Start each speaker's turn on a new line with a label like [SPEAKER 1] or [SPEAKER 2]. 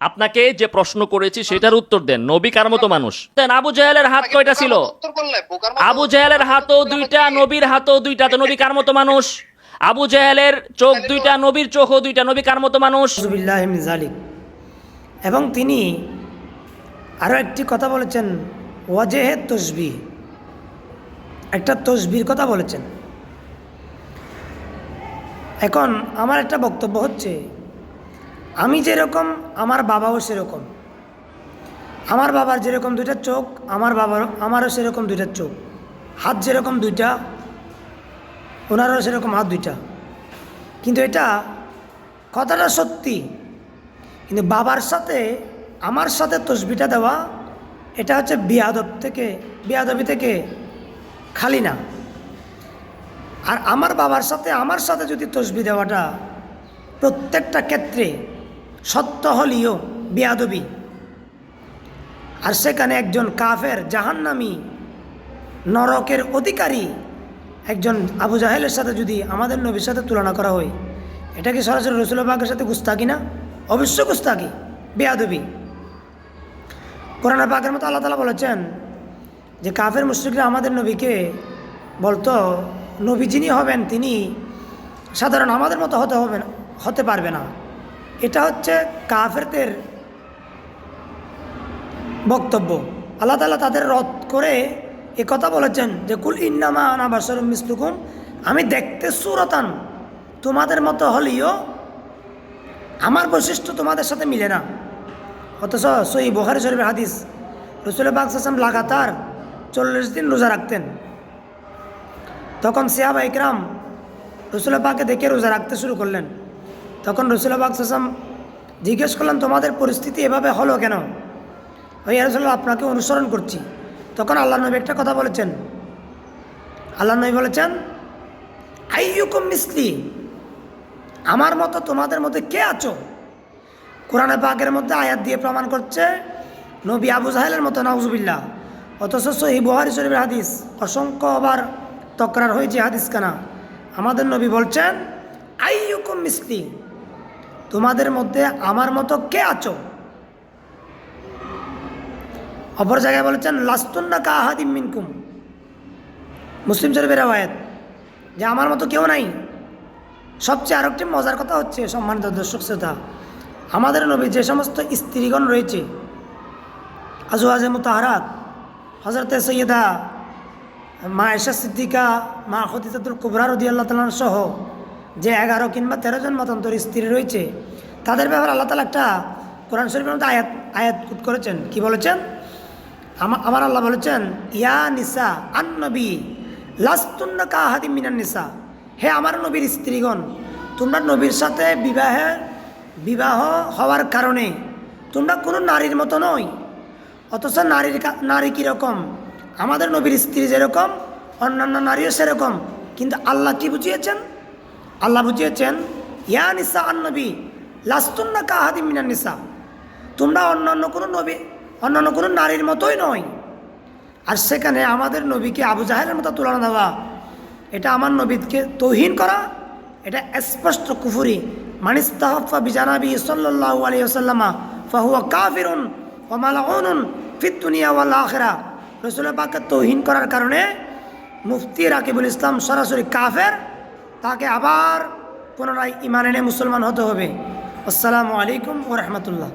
[SPEAKER 1] আপনাকে যে প্রশ্ন করেছি সেটার উত্তর দেন। নবী কার মতো মানুষ? দেন আবু জাহেলের হাত কয়টা ছিল?
[SPEAKER 2] উত্তর করলে? বোকার মতো
[SPEAKER 1] আবু জাহেলের হাতও দুইটা নবীর হাতও দুইটা তো নবী কার মতো মানুষ? আবু জাহেলের চোখ দুইটা নবীর চোখও দুইটা নবী কার মতো মানুষ?
[SPEAKER 3] এবং তিনি আরও একটি কথা বলেছেন ওয়াজেহে তসবি একটা তসবির কথা বলেছেন। এখন আমার একটা বক্তব্য হচ্ছে আমি যেরকম, আমার বাবাও সেরকম। আমার বাবার যেরকম দুইটা চোখ, আমার বাবার আমারও সেরকম দুইটা চোখ। হাত যেরকম দুইটা, ওনারও সেরকম হাত দুইটা। কিন্তু এটা কথাটা সত্যি। কিন্তু বাবার সাথে, আমার সাথে তসবিটা দেওয়া, এটা হচ্ছে বিয়াদব থেকে, বিয়াদবি থেকে খালি না। আর আমার বাবার সাথে, আমার সাথে যদি তসবি দেওয়াটা প্রত্যেকটা ক্ষেত্রে সত্য হলেও বিয়াদবি। আর সেখানে একজন কাফের জাহান্নামি নরকের অধিকারী একজন আবু জাহেলের সাথে যদি আমাদের নবীর সাথে তুলনা করা হয়, এটা কি সরাসরি রসুল পাকের সাথে গুস্তাকি না? অবশ্য গুস্তাকি বেয়াদবি। কোরআন পাকের মতো আল্লাহ তালা বলেছেন যে কাফের মুশ্রিকরা আমাদের নবীকে বলতো, নবী যিনি হবেন, তিনি সাধারণ আমাদের মতো হতে হবে না, হতে পারবে না। এটা হচ্ছে কাফেরদের বক্তব্য। আল্লাহ তালা তাদের রদ করে এ কথা বলেছেন যে, কুল ইন্নামা আনা বাসরুম মিসলুকুম। আমি দেখতে সুরতান। তোমাদের মতো হলেও আমার বৈশিষ্ট্য তোমাদের সাথে মিলে না। অথচ সই বোহারি শরীফের হাদিস, রসুল বাকসাম লাগাতার চল্লিশ দিন রোজা রাখতেন। তখন সিয়াবা ইকরাম রসুল পাকে দেখে রোজা রাখতে শুরু করলেন। তখন রসুল বাকসাম জিজ্ঞেস করলেন, তোমাদের পরিস্থিতি এভাবে হলো কেন? ওই রসুল্লাহ আপনাকে অনুসরণ করছি। তখন আল্লাহ নবী একটা কথা বলেছেন। আল্লাহ নবী বলেছেন, আইয়ুকুম মিসলি, আমার মতো তোমাদের মধ্যে কে আছো? কোরআনে পাকের মধ্যে আয়াত দিয়ে প্রমাণ করছে, নবী আবু জাহেলের মতো, নাউজুবিল্লাহ। অথচ সহি বুহারি শরীফের হাদিস অসংখ্য আবার তকরার হয়েছে হাদিস কানা আমাদের নবী বলছেন, আইয়ুকুম মিসলি তোমাদের মধ্যে আমার মতো কে আছো? অপর জায়গায় বলেছেন, লাস্তুন্না কাহাদিম মিনকুম। মুসলিম শরীফের আয়াত যে আমার মতো কেউ নাই। সবচেয়ে আরেকটি মজার কথা হচ্ছে, সম্মানিত দর্শক শ্রোতা, আমাদের নবী যে সমস্ত স্ত্রীগণ রয়েছে, আজওয়াজে মুতাহারাত হজরতে সৈয়দা মা এশা সিদ্দিকা, মা খদিজাতুল কুবরা রদি আল্লাহ সহ যে এগারো কিংবা তেরো জন মতান্তর স্ত্রী রয়েছে, তাদের ব্যাপারে আল্লাহ তালা একটা কোরআন শরীফের মধ্যে আয়াত আয়াত করেছেন। কি বলেছেন? আমা- আমার আল্লাহ বলেছেন, ইয়া নিসা আন নবী লাস্তুন্না কাহাদি মিনান নিসা। হে আমার নবীর স্ত্রীগণ, তোমরা নবীর সাথে বিবাহের বিবাহ হওয়ার কারণে তোমরা কোনো নারীর মতো নয় অথচ নারীর নারী কীরকম আমাদের নবীর স্ত্রী যেরকম, অন্যান্য নারীও সেরকম। কিন্তু আল্লাহ কি বুঝিয়েছেন? আল্লাহ বুঝিয়েছেন, ইয়া নিসা আন নবী লাস্তুন্না কাহাদি মিনান নিসা। তোমরা অন্যান্য কোনো নবী, অন্যান্য কোনো নারীর মতোই নয়। আর সেখানে আমাদের নবীকে আবু জাহেলের মতো তুলনা দেওয়া, এটা আমার নবীকে তৌহিন করা, এটা স্পষ্ট কুফুরি। মানিস্তাহফা বিজানাবি সাল্লাহ আলী আসাল্লামা ফাহুয়া কাফিরুন ওমালাউনুন ফিতুনিয়া ওয়াল আখেরা। রসুল পাককে তৌহিন করার কারণে মুফতি রাকিবুল ইসলাম সরাসরি কাফের তাকে আবার পুনরায় ইমান এনে মুসলমান হতে হবে। আসসালামু আলাইকুম ও রহমতুল্লাহ।